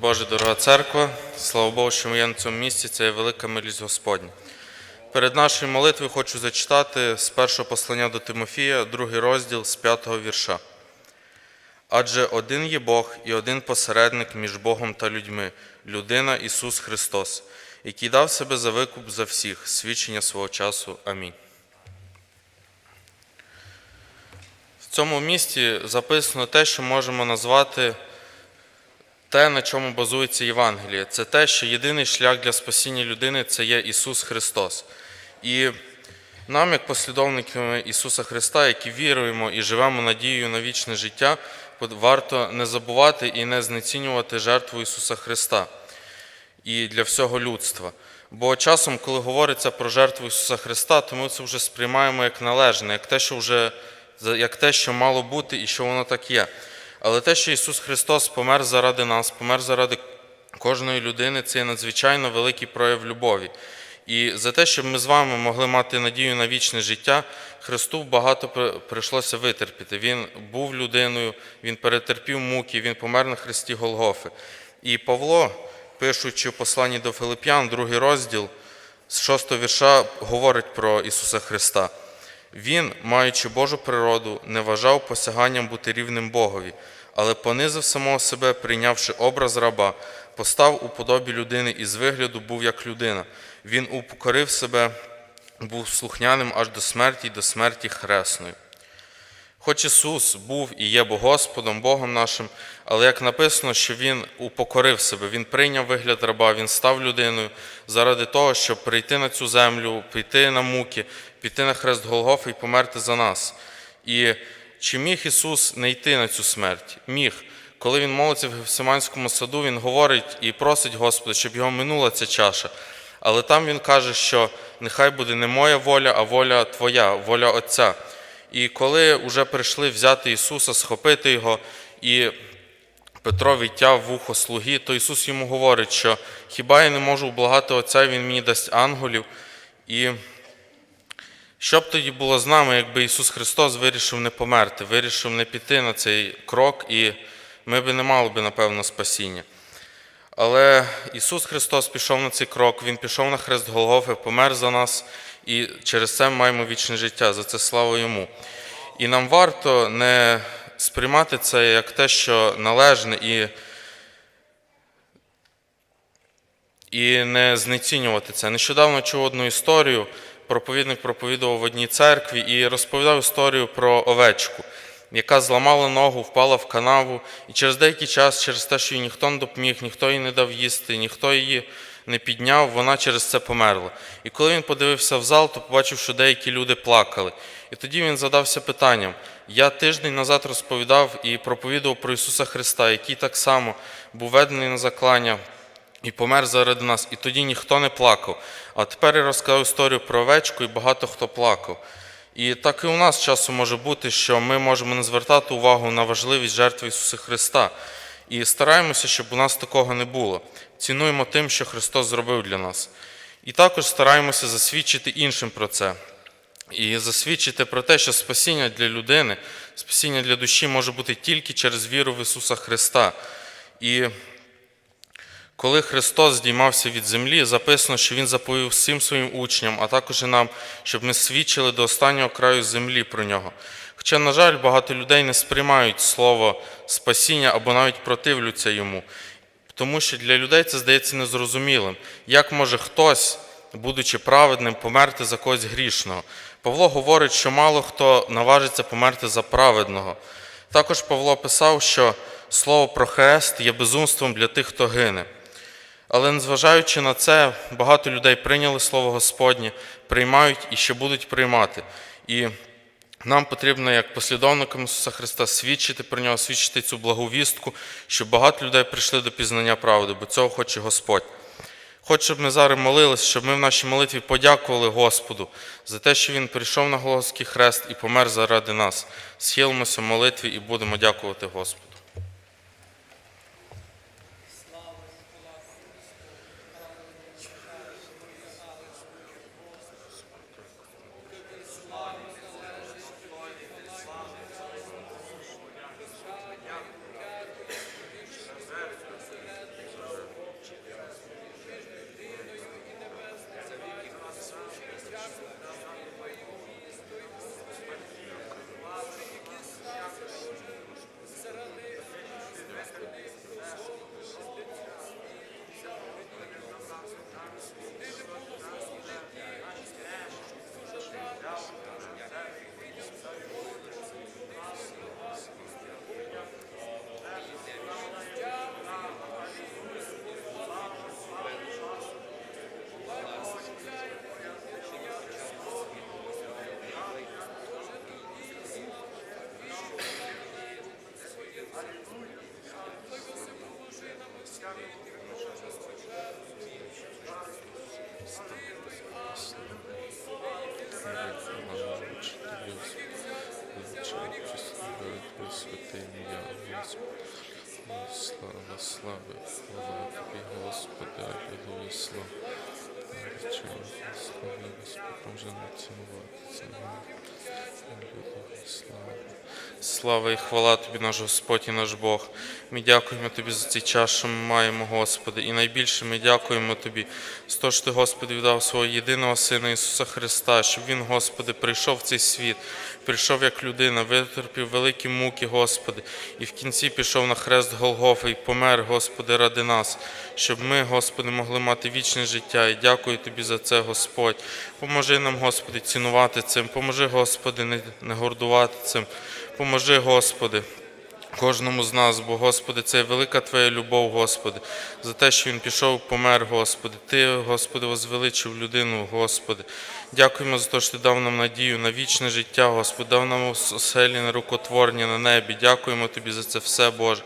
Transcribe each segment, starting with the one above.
Боже, дорога церква, слава Богу, що ми є на цьому місці, це є велика милість Господня. Перед нашою молитвою хочу зачитати з першого послання до Тимофія, другий розділ з п'ятого вірша. Адже один є Бог і один посередник між Богом та людьми, людина Ісус Христос, який дав себе за викуп за всіх, свідчення свого часу. Амінь. В цьому місті записано те, що можемо назвати те, на чому базується Євангеліє, це те, що єдиний шлях для спасіння людини це є Ісус Христос. І нам, як послідовниками Ісуса Христа, які віруємо і живемо надією на вічне життя, варто не забувати і не знецінювати жертву Ісуса Христа і для всього людства. Бо часом, коли говориться про жертву Ісуса Христа, то ми це вже сприймаємо як належне, як те, що вже як те, що мало бути і що воно так є. Але те, що Ісус Христос помер заради нас, помер заради кожної людини, це є надзвичайно великий прояв любові. І за те, щоб ми з вами могли мати надію на вічне життя, Христу багато прийшлося витерпіти. Він був людиною, Він перетерпів муки, Він помер на Христі Голгофи. І Павло, пишучи в посланні до Филип'ян, другий розділ з шостого вірша, говорить про Ісуса Христа. Він, маючи Божу природу, не вважав посяганням бути рівним Богові, але понизив самого себе, прийнявши образ раба, постав у подобі людини і з вигляду був як людина. Він упокорив себе, був слухняним аж до смерті і до смерті хресною. Хоч Ісус був і є Господом, Богом нашим, але як написано, що Він упокорив себе, Він прийняв вигляд раба, Він став людиною заради того, щоб прийти на цю землю, піти на муки, піти на хрест Голгофи і померти за нас. І чи міг Ісус не йти на цю смерть? Міг. Коли Він молиться в Гефсиманському саду, Він говорить і просить Господа, щоб його минула ця чаша. Але там Він каже, що нехай буде не моя воля, а воля Твоя, воля Отця. І коли вже прийшли взяти Ісуса, схопити Його, і Петро відтяв вухо слуги, то Ісус йому говорить, що хіба я не можу облагати Отця, Він мені дасть ангелів. І що б тоді було з нами, якби Ісус Христос вирішив не померти, вирішив не піти на цей крок, і ми б не мали б, напевно, спасіння. Але Ісус Христос пішов на цей крок, Він пішов на хрест Голгофи, помер за нас, і через це ми маємо вічне життя, за це слава Йому. І нам варто не сприймати це як те, що належне, і і не знецінювати це. Нещодавно чув одну історію, проповідник проповідував в одній церкві і розповідав історію про овечку, яка зламала ногу, впала в канаву, і через деякий час, через те, що їй ніхто не допоміг, ніхто їй не дав їсти, ніхто її не підняв, вона через це померла. І коли він подивився в зал, то побачив, що деякі люди плакали. І тоді він задався питанням: я тиждень назад розповідав і проповідував про Ісуса Христа, який так само був ведений на заклання і помер заради нас. І тоді ніхто не плакав. А тепер я розказав історію про овечку, і багато хто плакав. І так і у нас часом може бути, що ми можемо не звертати увагу на важливість жертви Ісуса Христа. І стараємося, щоб у нас такого не було. Цінуємо тим, що Христос зробив для нас. І також стараємося засвідчити іншим про це. І засвідчити про те, що спасіння для людини, спасіння для душі може бути тільки через віру в Ісуса Христа. І коли Христос здіймався від землі, записано, що Він заповів всім своїм учням, а також і нам, щоб ми свідчили до останнього краю землі про нього. Хоча, на жаль, багато людей не сприймають слово спасіння або навіть противляться йому, тому що для людей це здається незрозумілим. Як може хтось, будучи праведним, померти за когось грішного? Павло говорить, що мало хто наважиться померти за праведного. Також Павло писав, що слово про хрест є безумством для тих, хто гине. Але незважаючи на це, багато людей прийняли Слово Господнє, приймають і ще будуть приймати. І нам потрібно, як послідовникам Ісуса Христа, свідчити про нього, свідчити цю благовістку, щоб багато людей прийшли до пізнання правди, бо цього хоче Господь. Хочу, щоб ми зараз молилися, щоб ми в нашій молитві подякували Господу за те, що Він прийшов на Голгофський хрест і помер заради нас. Схилимося в молитві і будемо дякувати Господу. Слава, слава, слава тобі, Господи, алілуя, слава. Величаю, слава, не цінувати це. Алілуя, слава. Слава і хвала тобі, наш Господь і наш Бог. Ми дякуємо тобі за цей час, що ми маємо, Господи. І найбільше ми дякуємо тобі за те, що ти, Господи, віддав свого єдиного Сина Ісуса Христа, щоб Він, Господи, прийшов в цей світ, прийшов як людина, витерпів великі муки, Господи, і в кінці пішов на хрест Голгофа і помер, Господи, ради нас, щоб ми, Господи, могли мати вічне життя. І дякую Тобі за це, Господь. Поможи нам, Господи, цінувати цим. Поможи, Господи, не, гордувати цим. Поможи, Господи. Кожному з нас, бо Господи, це велика Твоя любов, Господи, за те, що Він пішов, помер, Господи. Ти, Господи, возвеличив людину, Господи. Дякуємо за те, що Ти дав нам надію на вічне життя, Господи, дав нам оселі на рукотворення на небі. Дякуємо Тобі за це все, Боже.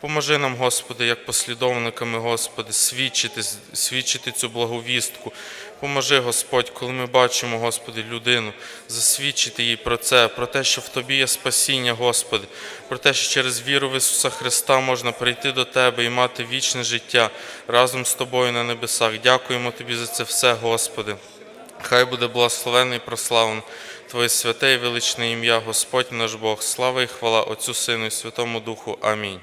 Поможи нам, Господи, як послідовниками, Господи, свідчити, свідчити цю благовістку. Поможи, Господь, коли ми бачимо, Господи, людину, засвідчити їй про це, про те, що в Тобі є спасіння, Господи, про те, що через віру в Ісуса Христа можна прийти до Тебе і мати вічне життя разом з Тобою на небесах. Дякуємо Тобі за це все, Господи. Хай буде благословений і прославлений Твоє святе і величне ім'я, Господь наш Бог. Слава і хвала Отцю Сину і Святому Духу. Амінь.